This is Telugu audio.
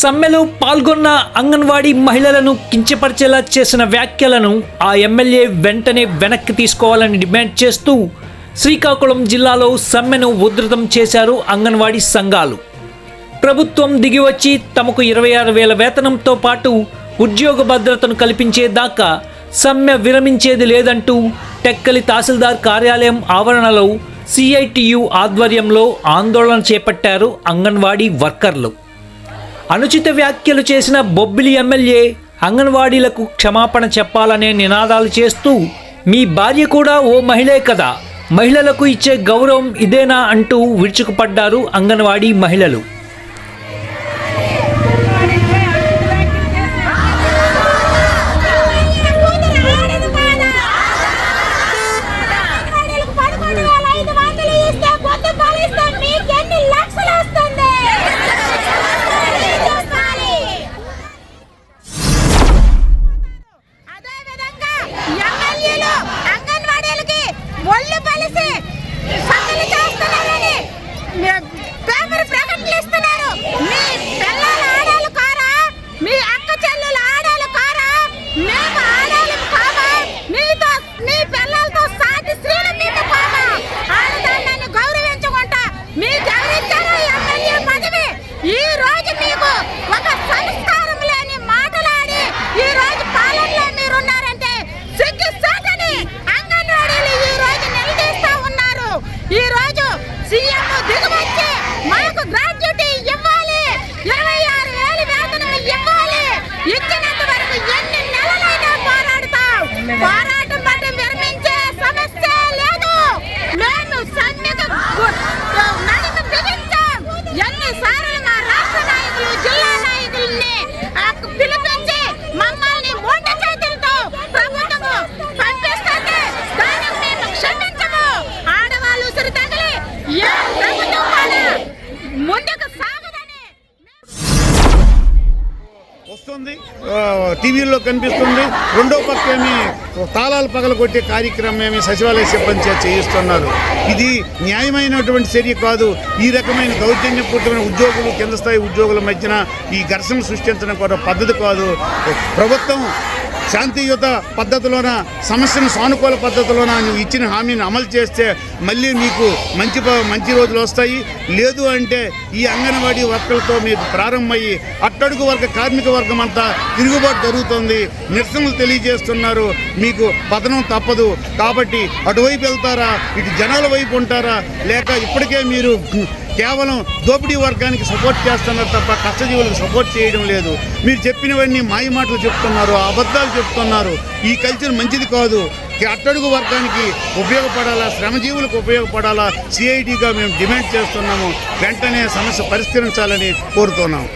సమ్మెలో పాల్గొన్న అంగన్వాడీ మహిళలను కించపరిచేలా చేసిన వ్యాఖ్యలను ఆ ఎమ్మెల్యే వెంటనే వెనక్కి తీసుకోవాలని డిమాండ్ చేస్తూ శ్రీకాకుళం జిల్లాలో సమ్మెను ఉధృతం చేశారు అంగన్వాడీ సంఘాలు. ప్రభుత్వం దిగివచ్చి తమకు ఇరవై ఆరు వేల వేతనంతో పాటు ఉద్యోగ భద్రతను కల్పించేదాకా సమ్మె విరమించేది లేదంటూ టెక్కలి తహసీల్దార్ కార్యాలయం ఆవరణలో సిఐటియు ఆధ్వర్యంలో ఆందోళన చేపట్టారు అంగన్వాడీ వర్కర్లు. అనుచిత వ్యాఖ్యలు చేసిన బొబ్బిలి ఎమ్మెల్యే అంగన్వాడీలకు క్షమాపణ చెప్పాలనే నినాదాలు చేస్తూ మీ భార్య కూడా ఓ మహిళే కదా మహిళలకు ఇచ్చే గౌరవం ఇదేనా? అంటూ విరుచుకుపడ్డారు అంగన్వాడీ మహిళలు. కనిపిస్తుంది. టీవీల్లో కనిపిస్తుంది. రెండో పక్క ఏమి తాళాలు పగలగొట్టే కార్యక్రమం ఏమి సచివాలయ సిబ్బంది చేయిస్తున్నారు. ఇది న్యాయమైనటువంటి చర్య కాదు. ఈ రకమైన దౌర్జన్యపూర్తమైన ఉద్యోగులు కింద స్థాయి ఉద్యోగుల మధ్యన ఈ ఘర్షణ సృష్టించడం కూడా పద్ధతి కాదు. ప్రభుత్వం శాంతియుత పద్ధతిలోన సమస్యను సానుకూల పద్ధతిలోన నువ్వు ఇచ్చిన హామీని అమలు చేస్తే మళ్ళీ మీకు మంచి మంచి రోజులు వస్తాయి. లేదు అంటే ఈ అంగన్వాడీ వర్కర్లతో మీకు ప్రారంభమయ్యి అట్టడుగు వర్గ కార్మిక వర్గం అంతా తిరుగుబాటు జరుగుతుంది. నిరసనలు తెలియజేస్తున్నారు. మీకు పతనం తప్పదు. కాబట్టి అటువైపు వెళ్తారా? ఇటు జనాల వైపు ఉంటారా? లేక ఇప్పటికే మీరు కేవలం దోపిడీ వర్గానికి సపోర్ట్ చేస్తున్నారు తప్ప కష్టజీవులకు సపోర్ట్ చేయడం లేదు. మీరు చెప్పినవన్నీ మాయ మాటలు చెప్తున్నారు అబద్ధాలు చెప్తున్నారు. ఈ కల్చర్ మంచిది కాదు. అట్టడుగు వర్గానికి ఉపయోగపడాలా? శ్రమజీవులకు ఉపయోగపడాలా? సిఐడిగా మేము డిమాండ్ చేస్తున్నాము. వెంటనే సమస్య పరిష్కరించాలని కోరుతున్నాము